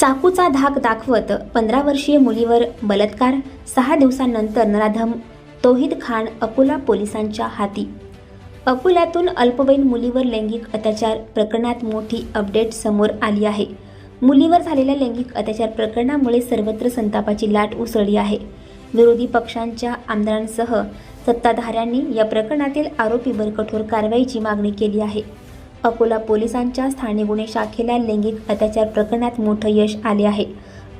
चाकूचा धाक दाखवत पंधरा वर्षीय मुलीवर बलात्कार सहा दिवसांनंतर नराधम तोहिद खान अकोला पोलिसांच्या हाती. अकोल्यातून अल्पवयीन मुलीवर लैंगिक अत्याचार प्रकरणात मोठी अपडेट समोर आली आहे. मुलीवर झालेल्या लैंगिक अत्याचार प्रकरणामुळे सर्वत्र संतापाची लाट उसळली आहे. विरोधी पक्षांच्या आमदारांसह सत्ताधाऱ्यांनी या प्रकरणातील आरोपीवर कठोर कारवाईची मागणी केली आहे. अकोला पोलिसांच्या स्थानिक गुन्हे शाखेला लैंगिक अत्याचार प्रकरणात मोठं यश आले आहे.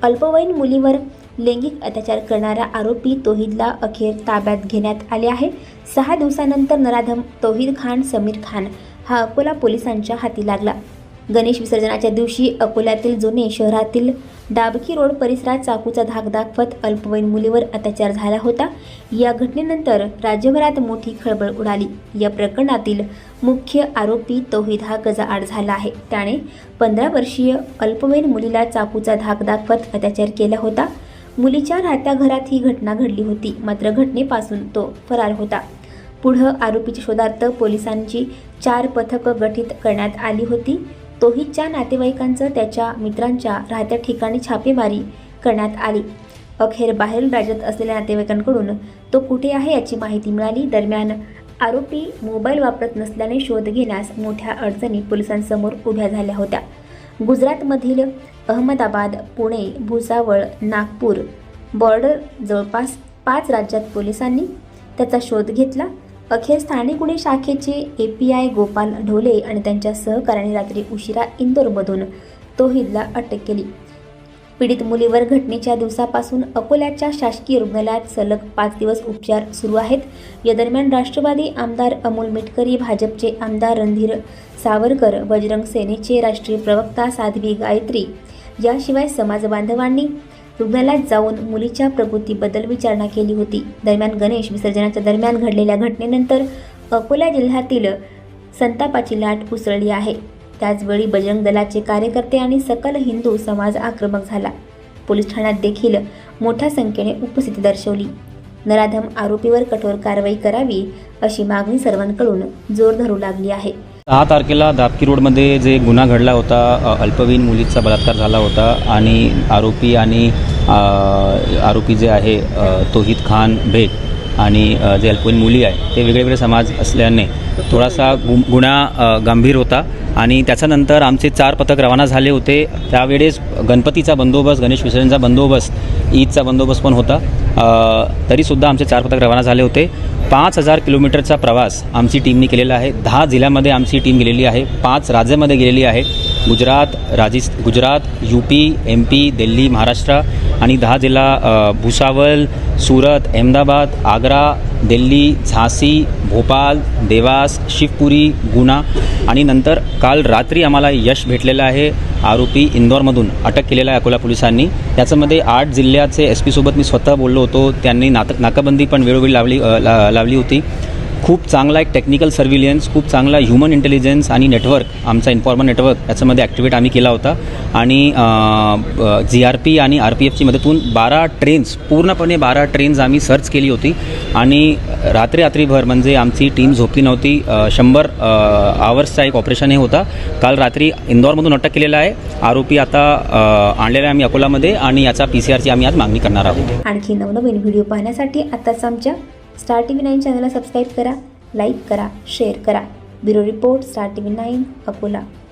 अल्पवयीन मुलीवर लैंगिक अत्याचार करणारा आरोपी तोहिदला अखेर ताब्यात घेण्यात आले आहे. सहा दिवसानंतर नराधम तोहिद खान समीर खान हा अकोला पोलिसांच्या हाती लागला. गणेश विसर्जनाच्या दिवशी अकोल्यातील जुने शहरातील डाबकी रोड परिसरात चाकूचा धाक दाखवत अल्पवयीन मुलीवर अत्याचार झाला होता. या घटनेनंतर राज्यभरात मोठी खळबळ उडाली. या प्रकरणातील मुख्य आरोपी तोहिद हा गजाआड झाला आहे. त्याने पंधरा वर्षीय अल्पवयीन मुलीला चाकूचा धाक दाखवत अत्याचार केला होता. मुलीच्या राहत्या घरात ही घटना घडली होती. मात्र घटनेपासून तो फरार होता. पुढं आरोपीच्या शोधार्थ पोलिसांची चार पथकं गठीत करण्यात आली होती. तोहितच्या नातेवाईकांचं त्याच्या मित्रांच्या राहत्या ठिकाणी छापेमारी करण्यात आली. अखेर बाहेरील राज्यात असलेल्या नातेवाईकांकडून तो कुठे आहे याची माहिती मिळाली. दरम्यान आरोपी मोबाईल वापरत नसल्याने शोध घेण्यास मोठ्या अडचणी पोलिसांसमोर उभ्या झाल्या होत्या. गुजरातमधील अहमदाबाद पुणे भुसावळ नागपूर बॉर्डर जवळपास पाच राज्यात पोलिसांनी त्याचा शोध घेतला. अखेर स्थानिक गुन्हे शाखेचे A P I Gopal Dhole आणि त्यांच्या सहकाऱ्यांनी रात्री उशिरा इंदोरमधून तोहिदला अटक केली. पीडित मुलीवर घटनेच्या दिवसापासून अकोल्याच्या शासकीय रुग्णालयात सलग पाच दिवस उपचार सुरू आहेत. या दरम्यान राष्ट्रवादी आमदार अमोल मिटकरी भाजपचे आमदार रणधीर सावरकर बजरंग सेनेचे राष्ट्रीय प्रवक्ता साध्वी गायत्री याशिवाय समाज बांधवांनी रुग्णालयात जाऊन मुलीच्या प्रकृतीबद्दल विचारणा केली होती. दरम्यान गणेश विसर्जनाच्या दरम्यान घडलेल्या घटनेनंतर अकोला जिल्ह्यातील संतापाची लाट उसळली आहे. त्याचवेळी बजरंग दलाचे कार्यकर्ते आणि सकल हिंदू समाज आक्रमक झाला. पोलीस ठाण्यात देखील मोठ्या संख्येने उपस्थिती दर्शवली. नराधम आरोपीवर कठोर कारवाई करावी अशी मागणी सर्वांकडून जोर धरू लागली आहे. सहा तारखेला दापकी रोडमध्ये जे गुन्हा घडला होता अल्पवीन अल्पवयीन मुलीचा बलात्कार झाला होता आणि आरोपी आणि आरोपी जे आहे तोहिद खान बेग आणि जे अल्पवयीन मुली आहे ते वेगळेवेगळे समाज असल्याने थोडासा गु गुन्हा गंभीर होता आणि त्याच्यानंतर आमचे चार पथक रवाना झाले होते. त्यावेळेस गणपतीचा बंदोबस्त गणेश विसर्जनचा बंदोबस्त ईदचा बंदोबस्त पण होता. तरीसुद्धा आमचे चार पथक रवाना झाले होते. पाच हजार किलोमीटरचा प्रवास आमची टीमने केलेला आहे. दहा जिल्ह्यामध्ये आमची टीम गेलेली आहे. पाच राज्यामध्ये गेलेली आहे. Gujarat राजस्थ Gujarat U P M P Delhi Maharashtra आणि दहा जिल्हा भुसावल सुरत अहमदाबाद आग्रा दिल्ली झांसी भोपाल देवास शिवपुरी गुना आणि नंतर काल रात्री आम्हाला यश भेटलेलं आहे. आरोपी इंदोरमधून अटक केलेला आहे अकोला पोलिसांनी. त्याच्यामध्ये आठ जिल्ह्याचे एस पीसोबत मी स्वतः बोललो होतो. त्यांनी नात नाकाबंदी पण वेळोवेळी लावली ला, लावली होती. खूप चांगला एक टेक्निकल सर्व्हिलियन्स खूप चांगला ह्युमन इंटेलिजन्स आणि नेटवर्क आमचा इन्फॉर्मर नेटवर्क याच्यामध्ये ॲक्टिवेट आम्ही केला होता. आणि जी आर पी आणि आर पी एफची मदतून बारा ट्रेन्स पूर्णपणे बारा ट्रेन्स आम्ही सर्च केली होती. आणि रात्री रात्रीभर म्हणजे आमची टीम झोपली नव्हती. शंभर आवर्सचा एक ऑपरेशन हे होता. काल रात्री इंदोरमधून अटक केलेला आहे. आरोपी आता आणलेला आहे आम्ही अकोलामध्ये आणि याचा पी सी आरची आम्ही आज मागणी करणार आहोत. आणखी नवनवीन व्हिडिओ पाहण्यासाठी आताच आमच्या स्टार टी व्ही नाईन चॅनलला सबस्क्राईब करा लाईक करा शेअर करा. Bureau report star T V nine Akola.